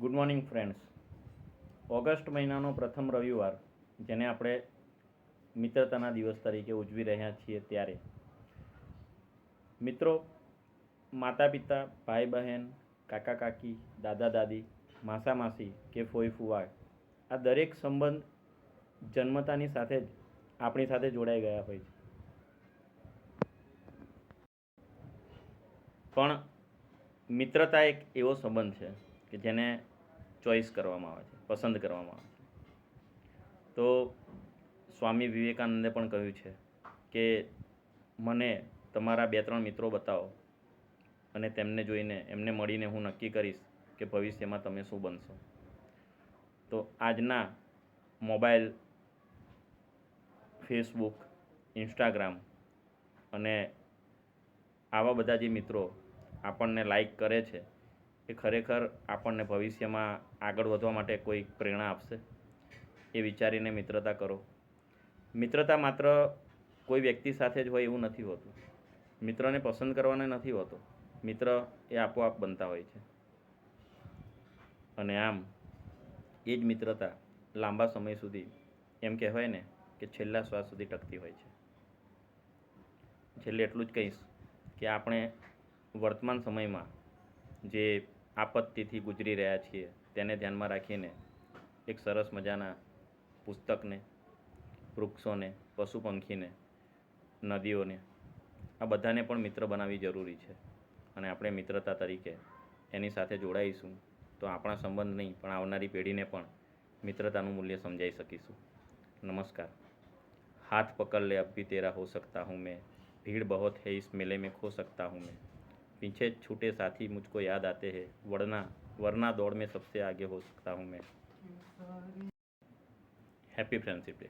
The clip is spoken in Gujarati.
ગુડ મોર્નિંગ ફ્રેન્ડ્સ ઓગસ્ટ મહિનાનો પ્રથમ રવિવાર, જેને આપણે મિત્રતાના દિવસ તરીકે ઉજવી રહ્યા છીએ ત્યારે. મિત્રો માતા પિતા ભાઈ બહેન કાકા કાકી દાદા દાદી માસા માસી કે ફોઈ ફુવા આ દરેક સંબંધ જન્મતાની સાથે જ આપણી સાથે જોડાઈ ગયા હોય છે. પણ મિત્રતા એક એવો સંબંધ છે કે જેને ચોઈસ કરવામાં આવે છે, પસંદ કરવામાં આવે છે. તો સ્વામી વિવેકાનંદે પણ કહ્યું છે કે મને તમારા બે ત્રણ મિત્રો બતાવો અને તેમને જોઈને, એમને મળીને હું નક્કી કરીશ કે ભવિષ્યમાં તમે શું બનશો. તો આજના મોબાઈલ, ફેસબુક, ઇન્સ્ટાગ્રામ અને આવા બધા જે મિત્રો આપણને લાઈક કરે છે એ ખરેખર આપણને ભવિષ્યમાં આગળ વધવા માટે કોઈ પ્રેરણા આપશે? એ વિચારીને મિત્રતા કરો. મિત્રતા માત્ર કોઈ વ્યક્તિ સાથે જ હોય એવું નથી હોતું. મિત્રને પસંદ કરવાને નથી હોતો. મિત્ર એ આપોઆપ બનતા હોય છે. અને આમ, એ જ મિત્રતા લાંબા સમય સુધી એમ કહેવાય ને કે છેલ્લા શ્વાસ સુધી ટકતી હોય છે. છેલ્લે એટલું જ કહીશ કે આપણે વર્તમાન સમયમાં જે આપત્તિથી ગુજરી રહ્યા છીએ તેને ધ્યાનમાં રાખીને એક સરસ મજાના પુસ્તકને, વૃક્ષોને પશુ પંખીને નદીઓને, આ બધાને પણ મિત્ર બનાવવી જરૂરી છે. અને આપણે મિત્રતા તરીકે એની સાથે જોડાઈશું તો આપણા સંબંધ નહીં, પણ આવનારી પેઢીને પણ મિત્રતાનું મૂલ્ય સમજાઈ શકીશું. નમસ્કાર. હાથ પકડ લે અબ તેરા, હો સકતા હું મેં. ભીડ બહોત હૈ, ઇસ મેલે મેં ખો સકતા હું મેં. पीछे छूटे साथी मुझको याद आते हैं वरना वरना दौड़ में सबसे आगे हो सकता हूँ मैं हैप्पी फ्रेंडशिप डे